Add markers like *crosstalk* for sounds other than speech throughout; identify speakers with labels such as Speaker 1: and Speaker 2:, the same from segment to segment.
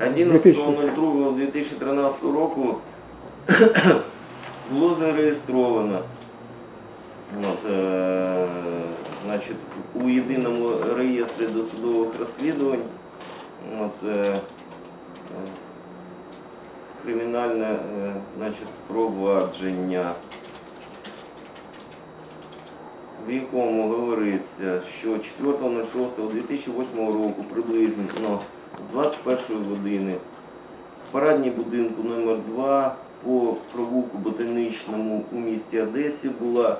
Speaker 1: 11.02.2013 року *coughs* було зареєстровано. От, е, значить, у єдиному реєстрі досудових розслідувань от, е, кримінальне е, значить, провадження, в якому говориться, що 4.06.2008 року приблизно 21 години. В парадній будинку номер 2 по провулку Ботанічному у місті Одесі була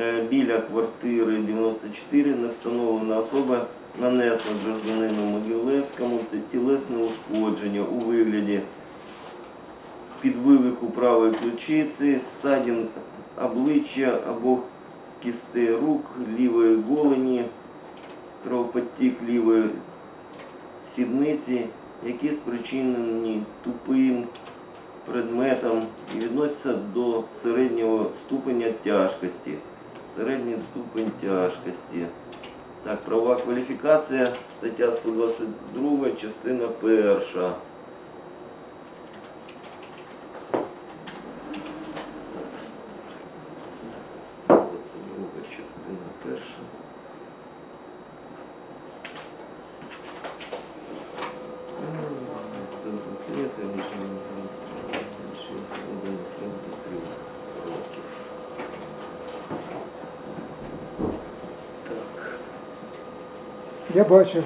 Speaker 1: е, біля квартири 94 невстановлена особа нанесла гражданину Могилевському тілесне ушкодження у вигляді підвивиху правої ключиці, ссадін обличчя обох кістей рук, лівої голені, кровоподтік лівої сідниці, які спричинені тупим предметом і відносяться до середнього ступеня тяжкості. Середній ступень тяжкості. Так, права кваліфікація, стаття 122, частина перша. 122 частина перша. Так.
Speaker 2: Я бачив,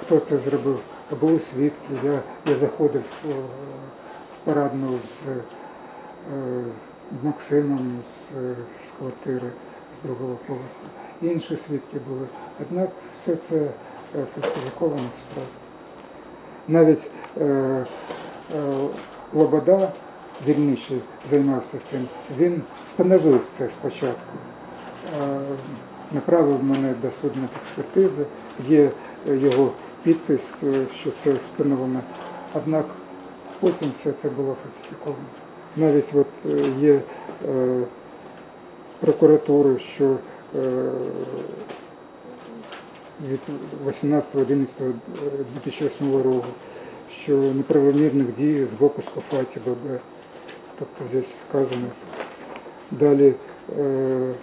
Speaker 2: хто це зробив. Були свідки. Я, я заходив е, в парадну з, е, з Максимом з, е, з квартири з другого поверху. Інші свідки були. Однак все це е, фальсифіковано справа. Навіть е, е, Лобода, дільничий, займався цим, він встановив це спочатку. Е, направив мене до судмедекспертизи, є е, його підпис, е, що це встановлено. Однак потім все це було фальсифіковано. Навіть от е, є е, прокуратури, що е, від 18.11.2008 року, що неправомірних дій з боку Скофаті ББ. Тобто здесь вказано. Далі е,